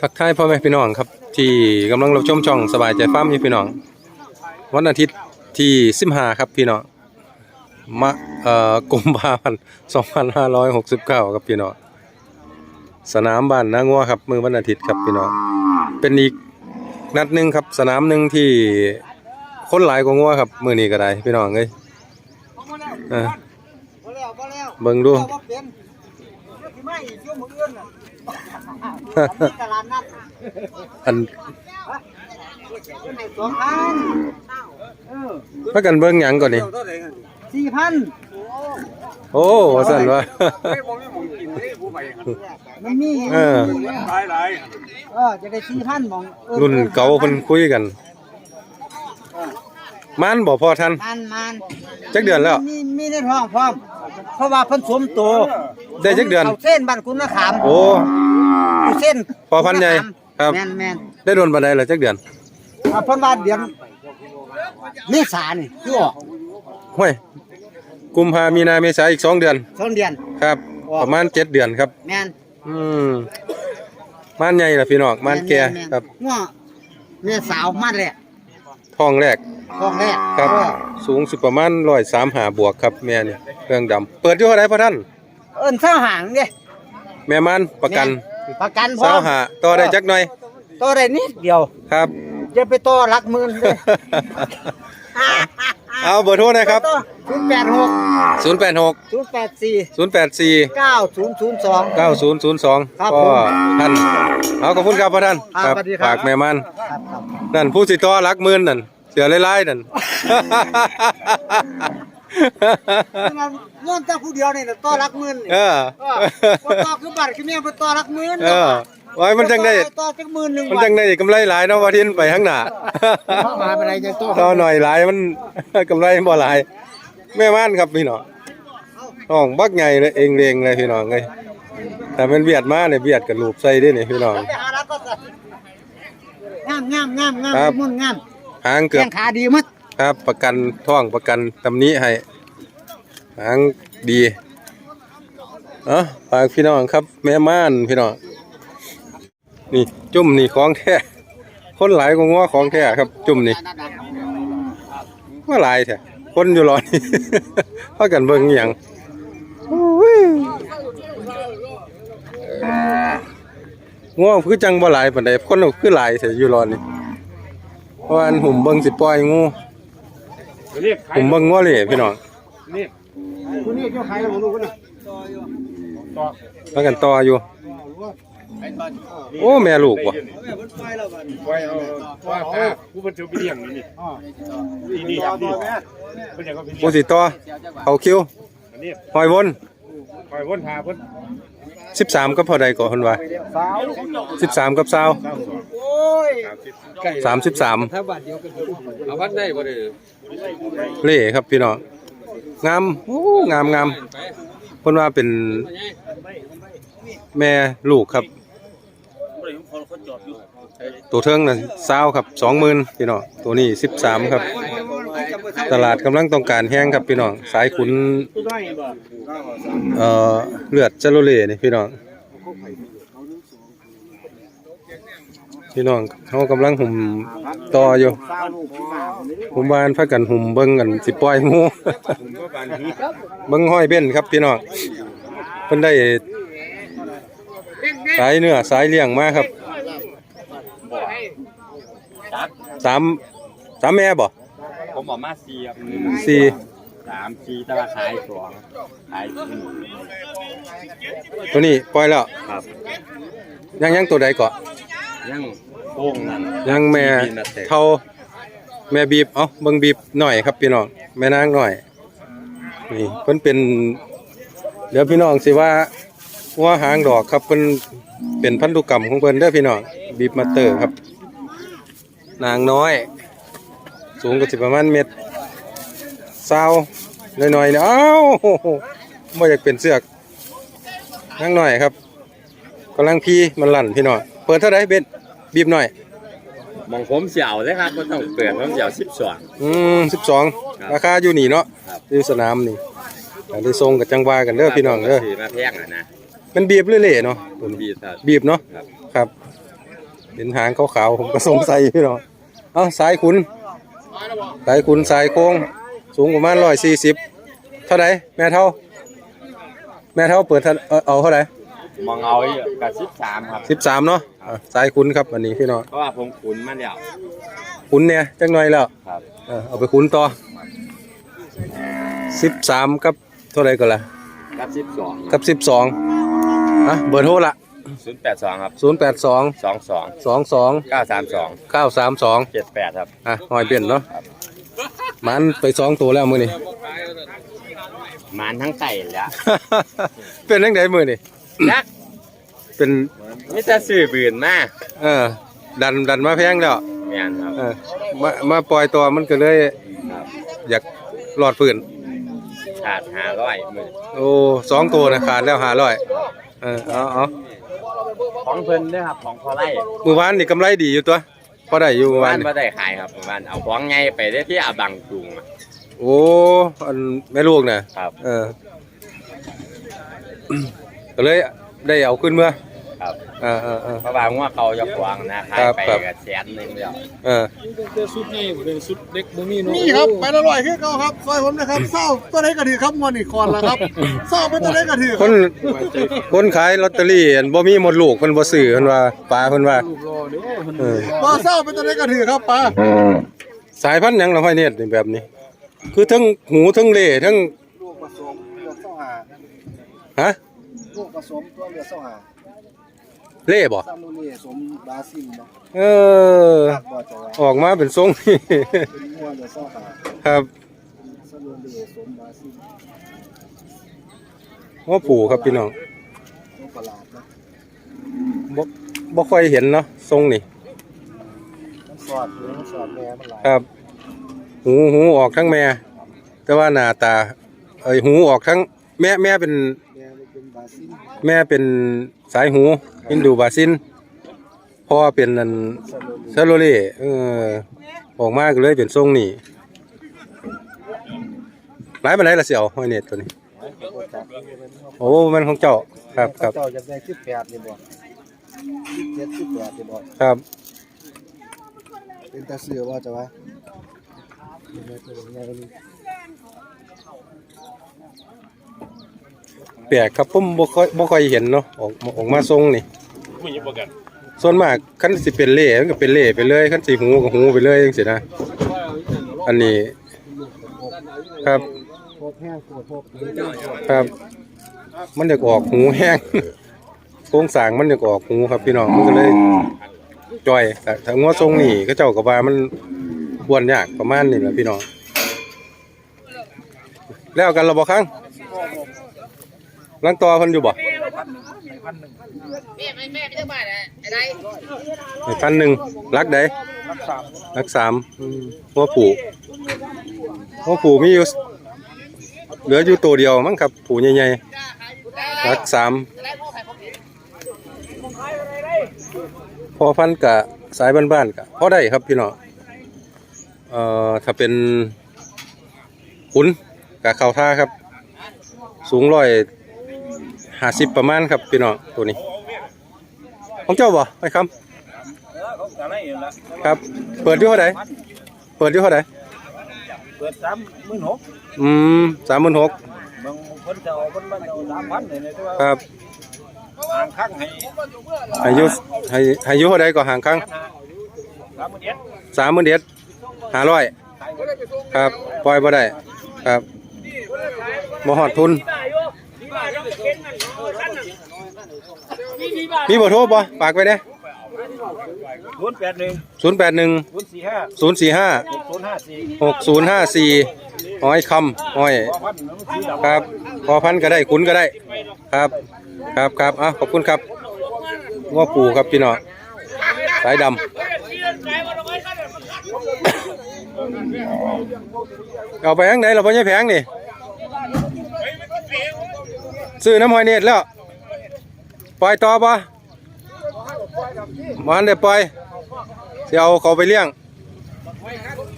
ทักทายพ่อแม่พี่น้องครับ ที่กำลังรับชมช่องสบายใจฟาร์มอยู่พี่น้อง วันอาทิตย์ที่15ครับพี่น้องมะเอ่อกุมภาพันธ์2569ครับพี่น้องสนามบ้านนางัวครับมือวันอาทิตย์ครับพี่น้องเป็นอีกนัดหนึงครับสนามหนึ่งที่คนหลายกว่างัวครับมือนี้ก็ได้พี่น้องเอ้ยเออบ่แล้วบ่แล้วเบิ่งดูบ่เป็นที่ ไม่ช่วงมื้ออื่นน่ะอันนี้ตลาดนัดอันให้สองพันเออพักกันเบิ่งหยังก่อนนี่สี่พันโอ้ว่าสั่นว่ามันมีเออเออจะได้สี่พันมองออรุ่นเก่าเพิ่นคุยกันมันบ่พอทันมันมันจักเดือนแล้วมีมีในท้องพร้อมเพราะว่าเพิ่นสวมตัว ได้จักเดือนเอาเส้นบ้านคุณนะขามโอ้ อยู่เส้นพอพันธุ์ใหญ่ครับ แม่นแม่นได้โดนบันไดแล้วจักเดือนอ่าเพิ่นว่าเดือนเมษานี่คือออกห้วยกุมภามีนาเมษาอีก2เดือนสองเดือน ครับประมาณ7เดือนครับ แม่นอืมม่านใหญ่ล่ะพี่น้องม่านแก่ม่นครับง้อแม่สาวมาแหละท้องแรกท้องแรกครับ เออสูงสิประมาณ135บวกครับแม่นี่เครื่องดำเปิดอยู่เท่าไหร่พ่อท่าน เอิ้นเท่าหางเด้แม่มันประกันประกันพร้อสามวหาต่อได้จักหน่อยต่อได้นิดเดียวครับ จะไปต่อหลักหมื่นเด้เอาเบอร์โทรนะครับ ศูนย์แปดหก086 ศูนย์แปดสี่084 เก้าศูนย์ศูนย์สอง 9002ครับก็ผมท่านเอาขอบคุณครับพ่อท่านครับสวัสดีครับ ฝากแม่มัน ครับครับ นั่นผู้สิต่อรักหมื่นนั่นเสือไล่ๆนั่นมั นม่วนแต่ผู้เดียวนี่น่ะต่อหลักหมื่นนี่เออเออ บ่ต่อคือบัตรคือแม่บ่ต่อหลักหมื่นเออไว้มันจังได้ ต่อจักหมื่นหนึงมันจังได้กำไรหลายเนาะว่าทินไปข้างหน้ามาเป็นไรจังต่อต่อหน่อยหลายมัน กำไรบ่หลาย แม่ม่านครับพี่น้องน้องบักใหญ่เลยเองเรงเลยพี่น้องเอ้ยแต่มันเบียดมาเนี่ยเบียดกับรูปใส่เด้นี่พี่น้อง ไปหารักก็จะงามงามงามงามครับ มุ่นงามหางเกือแข้บงขาดีหมัด ครับประกันท่องประกันตำนี้ให้หางดีเอ้าฝากพี่น้องครับ แม่ม่านพี่น้องนี่จุ่มนี่ของแท้คนหลายกว่างัวของแท้ครับ จุ่มนี่ว่าหลายแท้คนอยู่รอนี่พากันเบิ่งอย่างโอ้ยงัวคือจังบ่หลายปานใดคนคือหลายแท้อยู่รอนี่เพราะว่าอันหุ่มเบิ่งสิปล่อยงู ผมเบิ่งว่าเลยพี่น้องคุณนี่เจ้าขายแล้วบ่รู้คนน่ะแล้วกันต่ออยู่ โอ้แม่ลูกว่ะไว้เอาว่าถ้าผู้บรรจุไปเลี้ยงนี่นี่นี่นี่ครับนี่เป็นอย่างก็เป็นโอ้สิต่อเขาคิวอันนี้หอยวน คอยวนหาเพิ่น13กับเท่าใดก่อนเพิ่นว่าสาว13กับ20โอ้ย33เอาพัดได้บ่ได้เล่ครับพี่น้องงามโอ้งามงามเพิ่นว่าเป็นแม่ลูกครับตัวเทิงน่ะ20ครับ20,000พี่น้องตัวนี้13ครับ ตลาดกำลังต้องการแห้งครับพี่น้อง สายขุนเอ่อเลือดจาโรเล่นี่พี่น้อง พี่น้องเขากำลังหุ่มต่ออยู่หุ่มบานพากันหุ่มเบิ่งกันสิปล่อยงูเบิ่งห้อยเบ้นครับพี่น้องเพิ่นได้สายเนื้อสายเลี้ยงมาครับสามสามแม่บ่ ผมบอกมาสี่ครับสี่สามสี่แต่ว่าขายสองขายสี่ตัวนี้ปล่อยแล้วครับ ยังยังตัวใดเกาะยังโป้งนั่นยังแม่เท่าแม่บีบเอ้าเบิ่งบีบหน่อยครับพี่น้องแม่นางหน่อยนี่เพิ่นเป็นเดี๋ยวพี่น้องสิว่าว่าหางดอกครับเพิ่นเป็นพันธุกรรมของเพิ่นเด้อพี่น้องบีบมาเตอร์ครับ นางน้อย สูงก็สิประมาณเม็ดเศร้าน้อยๆเนี่ยเอ้าบ่อยากเป็นเสือกนางน้อยครับกำลังพี่มันลั่นพี่น้องเปิดเท่าไหร่เบ็ดบีบหน่อยมองผมเสียวเลยครับก็ต้องเปิดผมเสียวสิบสองอืมสิบสองครับราคาอยู่นี่เนาะครับอยู่สนามนี่อันที่ทรงกับจังหวากันเด้อพี่น้องเด้อถือมาแพงอะนะมันบีบหรือเล่เนาะตัวนี้บีครับบีบเนาะครับครับเห็นหางขาวๆผมก็สงสัยพี่น้องเอ้าสายขุน สายขุนสายโค้ง สูงประมาณร้อยสี่สิบเท่าไหร่แม่เท่า แม่เท่าเปิดเท่าเอาเอาเท่าไหร่มองเอาอีกกับสิบสามครับ สิบสามเนาะอะสายขุนครับอันนี้พี่น้องเพราะว่าผมขุนมาแล้วขุนเนี่ยจังหน่อยแล้วครับเออเอาไปขุนต่อสิบสามกับเท่าไหร่ก็ล่ะกับสิบสอง กับสิบสองอะเบอร์โทรละ ศูนย์แปดสองครับศูนย์แปดสองสองสองสองสองเก้าสามสองเก้าสามสองเจ็ดแปดครับอะหอยเปลี่ยนเนาะมันไปสองตัวแล้วมือนี่หมานทั้งไก่แล้วเป็นยังไงมือนี่ยักษ์เป็นมิจะซื้อบืนมาเออ ดันดันมาแพงแล้วแม่นครับเออมามาปล่อยตัวมันก็เลยครับอยากหลอดฝืนขาดห้าร้อยหมื่นโอ้สองตัวนะขาดแล้วหาร้อยเออเอาเอา ของเพิ่นด้วยครับของพอไล่มือวานนี่กำไรดีอยู่ตัวพอได้อยู่มือวาบ้านนนี่บ่ได้ขายครับบ้านเอาของไงไปได้ที่อาบังจุงอะ โอ้อันแม่ลูกน่ะครับ เออ ก็เลยได้เอาขึ้นเมื่อ ครับเออเออเออ เพราะว่างัวเขาจะขวางนะขายครับไปครับ ก็แสนหนึงแล้วเออนี่ครับไปละร้อยคือเก่าครับซอยผมนะครับเศร้าตัวไหนก็ถือครับงวนอีกคอนละครับเศร้าไปตัวไหนก็ถือคนคนขายลอตเตอรี่อันบ่มีหมดลูกเพิ่นบ่ซื้อเพิ่นว่าปลาเพิ่นว่าเออ บ่เศร้าไปตัวไหนก็ถือครับป้าสายพันธุ์หยังล่ะห้อยเน็ตนี่แบบนี้ คือทั้งหูทั้งเล่ทั้งลูกผสมเลือดเศร้าหาฮะลูกผสมตัวเลือดเศร้าหา เล่บ่ซามูนี่สมบราซิลเนาะเออบ่จะว่าออกมาเป็นทรงนี่ เป็นงัวเลือดเศร้าหาครับซามูนี่สมบราซิลว่าปู่ครับพี่น้องตัวประหลาดนะบ่บ่ค่อยเห็นเนาะทรงนี่มันสอดหรือมันสอดแม่มันหลายครับ หูหูออกทั้งแม่ แต่ว่าหน้าตาเอ้ยหูออกทั้งแม่แม่เป็น แม่มันเป็นบราซิลแม่เป็นสายหูฮินดูบาซินพ่อเป็นนันซามูนี่ซาโลเล่เออออกมาก็เลยเป็นทรงนี่หลายปานไหนล่ะเสี่ยวห้อยเน็ตตัวนี้บ่จับมันเป็นโอ้มันของเจ้าครับครับเจ้าอยากได้18นี่บ่17 18นี่บ่ครับเป็นตาเสือว่าจะว่า ป็นไงตัวใหญ่นี่แปลกครับผมบ่ค่อยบ่ค่อยเห็นเนาะออกออกมาทรงนี่ส่วนมากคันสิเป็นเล่มันก็เป็นเล่ไปเลยคันสิหูก็หูไปเลยจังซี่นะอันนี้ครับพบแห้งปวดพบครับ มันอยากออกหูแห้งโครงสร้างมันอยากออกหูครับพี่น้องมันก็เลยจ่อยแต่ถ้างัวทรงนี่ก็เจ้าก็ว่ามันบวนยากประมาณนี้แหละพี่น้องแล้วกันเราบ่ครั้ง ลังต่อเพิ่นอยู่บ่ไอ้พันหนึ่งรักใดรักสามอืมหัวผูหัวผูมีอยู่เหลืออยู่ตัวเดียวมั้งครับ ผูใหญ่ๆรักสามพอพันกะสายบ้านๆกะพอได้ครับพี่น้องเอ่อถ้าเป็นขุนกะเข้าท่าครับ สูงร้อย ห้าสิบประมาณครับพี่น้องตัวนี้ ของเจ้าบ่ไปครับ ครับ เปิดอยู่เท่าไหร่เปิดอยู่เท่าไหร่เปิดสามหมื่นหกอืมสามหมื่นหกบางคนจะเอาคนละเอาสามพันเลยนะที่ว่าครับอ่างข้างให้อายุให้ให้อายุเท่าใดก็ห่างครั้งสามหมื่นเอ็ดสามหมื่นเอ็ดห้าร้อยครับปล่อยบ่ได้ครับบ่หอดทุน มีเบอร์โทรบ่ฝากไว้เด้ศูนย์แปดหนึ่งศูนย์แปดหนึ่งศูนย์สี่ห้าศูนย์สี่ห้าศูนย์ห้าสี่หกศูนย์ห้าสี่ห้อยคำห้อยพอพันมันสีดำครับ พอพันก็ได้ขุนก็ได้ ครับ ครับครับอะขอบคุณครับง้อปูครับพี่น้องสายดำเอาไปทางไหนเราพ่อใหญ่แพงนี่ซื้อน้ำหอยเนตรแล้ว ปล่อยต่อปะมันเดี๋ยวปล่อยเสียเอาเขาไปเลี้ยง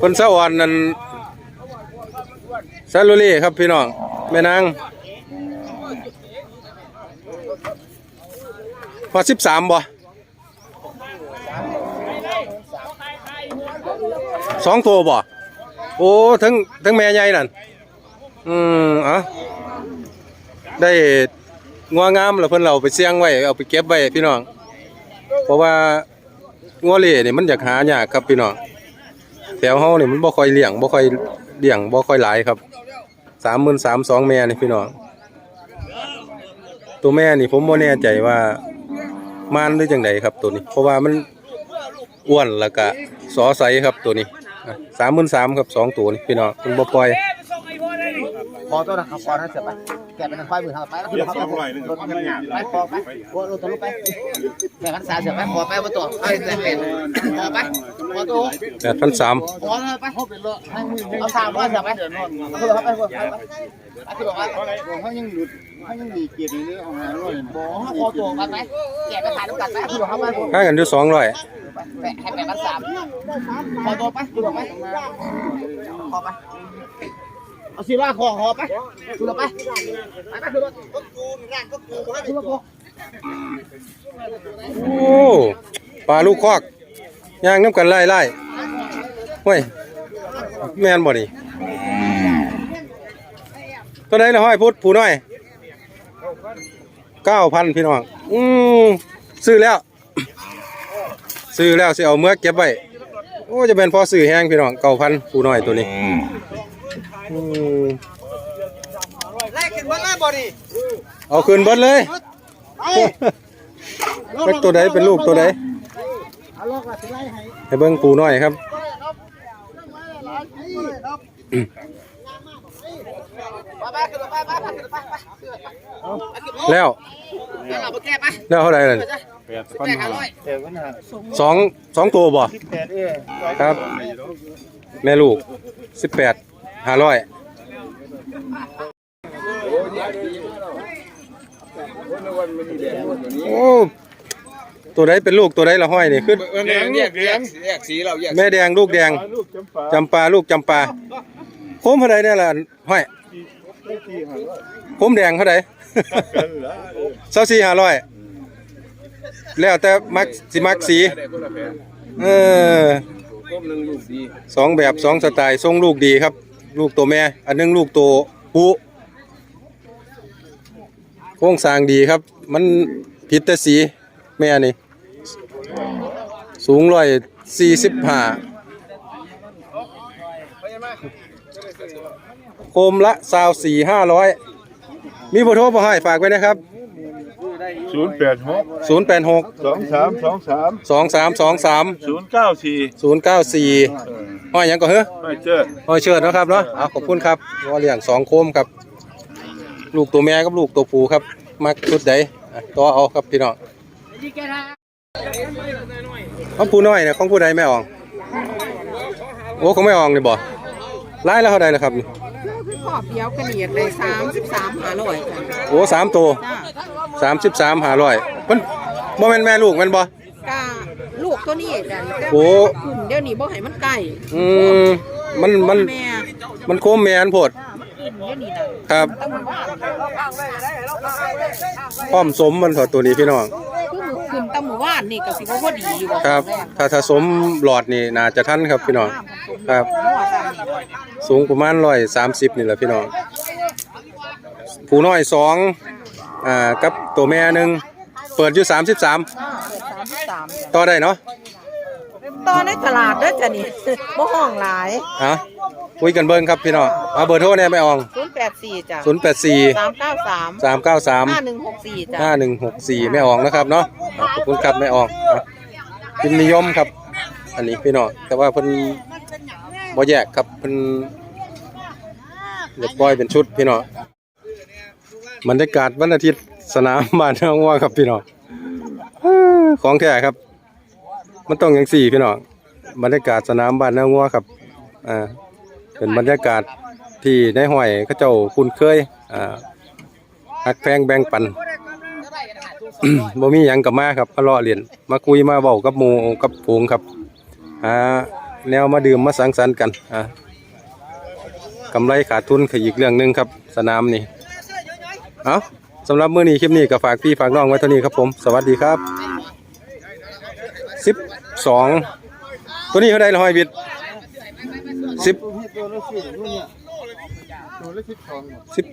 คนสะอ่อนนั่นซาลูรี่ครับพี่น้องแม่นางพอสิบสามบ่สองตัวบ่โอ้ทั้งทั้งแม่ใหญ่นั่นอืมเอะได้ งัวงามแล้วเพิ่นเราไปเสี่ยงไว้เอาไปเก็บไว้พี่น้อง เพราะว่างัวเหล่นี่มันอยากหายากครับพี่น้องแถวเฮานี่ยมันบ่ค่อยเลี้ยงบ่ค่อยเลี้ยงบ่ค่อยหลายครับสามหมื่นสามสองแม่นี่พี่น้องตัวแม่นี่ผมบ่แน่ใจว่ามันหรือจังไดครับตัวนี้ เพราะว่ามันอ้วนแล้วก็สอใสครับตัวนี้สามหมื่นสามครับสองตัวนี่พี่น้องมันบ่ปล่อย พอตัวนะครับพอนะเสร็จไปแกะเป็นควายมือทางไปแล้วคุณครับรถมันไปพอไปพอรถตัวรถไปแม่พันษาเสร็จไปพอไปมาตัวไปแต่เป็นพอไปพอตัวแปดพันสามพอเลยไปเอาสามร้อยเสร็จไปเอาขึ้นรถไปไปไปไปขึ้นรถไปเขายังหลุดเขายังมีเกียรติในเรื่องของงานด้วยบอกพอตัวไปไปแกะไปถ่ายน้ำกันไปขึ้นรถไปค่ากันอยู่สองร้อยแปะให้แปะพันสามพอตัวไปขึ้นรถไปพอไป เอาสีล่าคอหอไปขึ้นรถไปไปไปขึ้นรถขึ้นรถโอ้ปลาลูกคอกย่างน้ำกันไล่ไล่เฮ้ยแม่นบ่นี่ตัวไหนละห้อยพุทธผู้น้อยเก้าพันพี่น้อง อืมซื้อแล้ว ซื้อแล้วสิเอาเมื่อเก็บไว้โอ้จะเป็นพอซื้อแห้งพี่น้องเก้าพันผู้น้อยตัวนี้ อืมไล่ขึ้นมาไล่บ่ดิเอาคืนเบิดเลยเป็นตัวใดเป็นลูกตัวใดให้เบิ่งปูน้อยครับไปไปขึ้นรถไปไปไปขึ้นรถไปไปแล้วแล้วเราไปแก้ไปแล้วเท่าไหร่ล่ะแปดพันแก้ห้าห้าร้อยแปดพันห้าสองสองตัวบ่ แปดเอ้ยครับ แม่ลูกสิบแปด ห้าร้อยโอ้ตัวใดเป็นลูกตัวใดละห้อยนี่ขึ้นแดงเนี่ยแดงแม่แดงลูกแดงลูกจำปาจำปาลูกจำปาโคมเท่าใดเนี่ยล่ะห้อยไม่ตีหันว่าโคมแดงเท่าใดกันเหรอเศร้าสี่ห้าร้อยแล้วแต่มักสิมักสีเออก้มหนึ่งลูกดีสองแบบสองสไตล์ทรงลูกดีครับ ลูกตัวแม่ อันหนึงลูกตัวผู้โครงสร้างดีครับ มันผิดแต่สีแม่นี่ สูงร้อยสี่สิบห้าโคมละสาวสี่ห้าร้อยมีเบอร์โทรมาให้ฝากไว้นะครับศูนย์แปดหกศูนย์แปดหกสองสามสองสามสองสามสองสามศูนย์เก้าสี่ศูนย์เก้าสี่ ห้อยหยังก็เฮ้อไม่เจอห้อยเชิดเนาะครับเนาะเอาขอบคุณครับว่าเลี้ยงสองโคมครับ ลูกตัวแม่กับลูกตัวผู้ครับ มักชุดใดอะต่อเอาครับพี่น้องของผู้น้อยเนี่ยของผู้ใดแม่อ่อง โอ้ของแม่อ่องนี่บ่ไล่แล้วเท่าใดล่ะครับนี่ขอบเดียวกระเนียดเลยสามสิบสามหาร้อยจ้ะโอ้สามตัวจ้าสามสิบสามหาร้อยเพิ่นบ่แม่นแม่ลูกแม่นบ่กาลูก ตัวนี้จ้ะแต่โอ้ว่าขึ้นเดี๋ยวนี้บ่ให้มันไก่อืมมันมันแม่มันโคมแม่นโพดขึ้นเดี๋ยวนี้นะครับต้องว่าพร้อมสมมันเถอะตัวนี้พี่น้อง คือมือขึ้นแตะหมู่บ้านนี่ก็สิบ่พอดีอยู่บ่ครับ ถ้าถ้าสมหลอดนี่น่าจะทันครับพี่น้อง ครับสูงประมาณร้อยสามสิบนี่แหละพี่น้องผู้น้อยสองอ่ากับตัวแม่หนึ่งเปิดอยู่สามสิบสามสามสิบสามจ้ะ ต่อได้เนาะตอนในตลาดเด้อจ้ะนี่บ่ห้องหลายอะคุยกันเบิ้งครับพี่น้องเอาเบอร์โทรเนี่ยไม่ออง084จ้ะศูนย์แปดสี่393สามเก้าสาม5164จ้ะห้าหนึ่งหกสี่แม่อองนะครับเนาะอะขอบคุณครับแม่อองอะพิมพ์นิยมครับ อันนี้พี่น้องแต่ว่าเพิ่นบ่แยกครับเพิ่นเรียบร้อยเป็นชุดพี่น้องบรรยากาศวันอาทิตย์สนามบ้านน้องว่าครับพี่น้องเอ้อ ของแท้ครับ มันต้องอย่างสี่พี่น้องบรรยากาศสนามบ้านน้องวัวครับอ่าเป็นบรรยากาศที่ในห้อยเขาเจ้าคุ้นเคยอ่าหักแพงแบ่งปันบ่มีหยังกับมาครับมาล้อเลียนมาคุยมาเว้ากับหมูกับฝูงครับหาแนวมาดื่มมาสังสรรค์กันอ่ากำไรขาดทุนคืออีกเรื่องหนึ่งครับ สนามนี่เอ้าสำหรับมื้อนี้คลิปนี้ก็ฝากพี่ฝากน้องไว้เท่านี้ครับผม สวัสดีครับ สองตัวนี้เท่าไดละห้อยบิดสิบสิบสองสิบ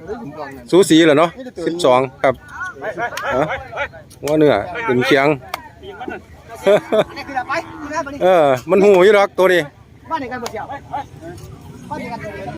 สูสีเหรอเนาะสิบสองครับว่าเนื้อเป็นเคียง เออ มันหูยู่หรอกตัวนี้